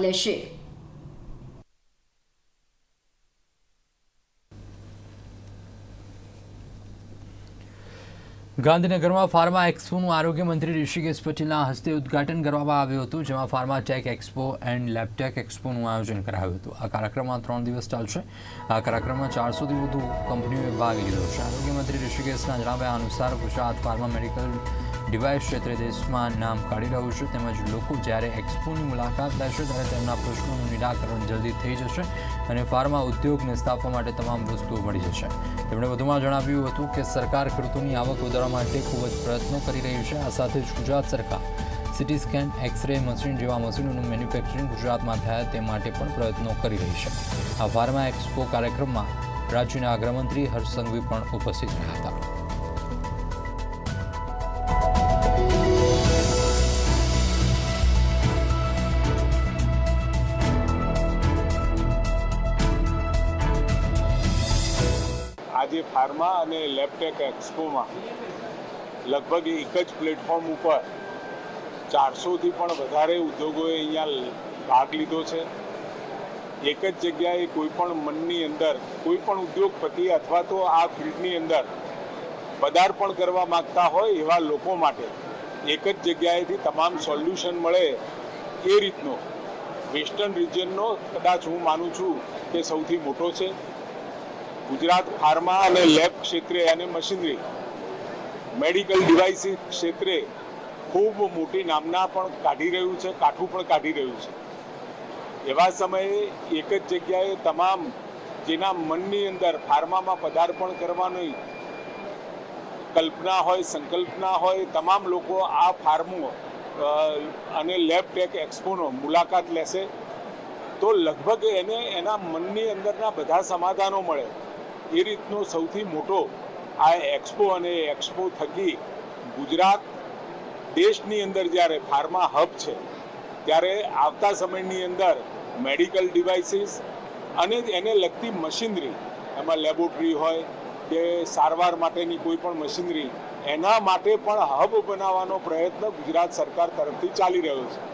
મુલાકાત ગાંધીનગરમાં ફાર્મા એક્સપોનું આરોગ્ય મંત્રી ઋષિકેશ પટેલના હસ્તે ઉદ્ઘાટન કરવામાં આવ્યું હતું, જેમાં pharma tech expo and labtech એક્સપોનું આયોજન કરાયું હતું. આ કાર્યક્રમમાં ત્રણ દિવસ ચાલશે. આ કાર્યક્રમમાં ચારસોથી વધુ કંપનીઓએ ભાગ લીધો છે. આરોગ્ય મંત્રી ઋષિકેશના જણાવ્યા અનુસાર, ગુજરાત ફાર્મા મેડિકલ ડિવાઇસ ક્ષેત્રે દેશમાં નામ કાઢી રહ્યું છે, તેમજ લોકો જ્યારે એક્સપોની મુલાકાત લેશે, ત્યારે તેમના પ્રશ્નોનું નિરાકરણ જલ્દી થઈ જશે અને ફાર્મા ઉદ્યોગને સ્થાપવા માટે તમામ વસ્તુઓ મળી જશે. તેમણે વધુમાં જણાવ્યું હતું કે, સરકાર ખેડૂતોની આવક વધારવા માટે ખૂબ જ પ્રયત્નો કરી રહ્યું છે. આ સાથે જ ગુજરાત સરકાર સિટી સ્કેન એક્સરે મશીન જેવા મશીનોનું મેન્યુફેક્ચરિંગ ગુજરાતમાં થાય તે માટે પણ પ્રયત્નો કરી રહી છે. આ ફાર્મા એક્સપો કાર્યક્રમમાં રાજ્યના અગ્રમંત્રી હર્ષ સંઘવી પણ ઉપસ્થિત રહ્યા હતા. આજે ફાર્મા અને લેબટેક એક્સપોમાં લગભગ એક જ પ્લેટફોર્મ ઉપર ચારસોથી પણ વધારે ઉદ્યોગોએ અહીંયા ભાગ લીધો છે. એક જ જગ્યાએ કોઈ પણ મનની અંદર, કોઈ પણ ઉદ્યોગપતિ અથવા તો આ ફિલ્ડની અંદર પદાર્પણ કરવા માગતા હોય એવા લોકો માટે એક જ જગ્યાએથી તમામ સોલ્યુશન મળે એ રીતનો. વેસ્ટર્ન રિજિયનનો કદાચ હું માનું છું કે સૌથી મોટો છે. ગુજરાત ફાર્મા અને લેબ ક્ષેત્રે અને મશીનરી મેડિકલ ડિવાઇસીસ ક્ષેત્રે ખૂબ મોટી નામના પણ કાઢી રહ્યું છે, કાઠું પણ કાઢી રહ્યું છે. એવા સમયે એક જ જગ્યાએ તમામ જેના મનની અંદર ફાર્મામાં પદાર્પણ કરવાની કલ્પના હોય, સંકલ્પના હોય, તમામ લોકો આ ફાર્મો અને લેબ ટેક એક્સપોનો મુલાકાત લેશે, તો લગભગ એને એના મનની અંદરના બધા સમાધાનો મળે. એ રીતનો સૌથી મોટો આ એક્સપો અને એક્સપો થકી ગુજરાત દેશની અંદર જ્યારે ફાર્મા હબ છે, ત્યારે આવતા સમયની અંદર મેડિકલ ડિવાઇસીસ અને એને લગતી મશીનરી એમાં લેબોરેટરી હોય કે સારવાર માટેની કોઈ પણ મશીનરી એના માટે પણ હબ બનાવવાનો પ્રયત્ન ગુજરાત સરકાર તરફથી ચાલી રહ્યો છે.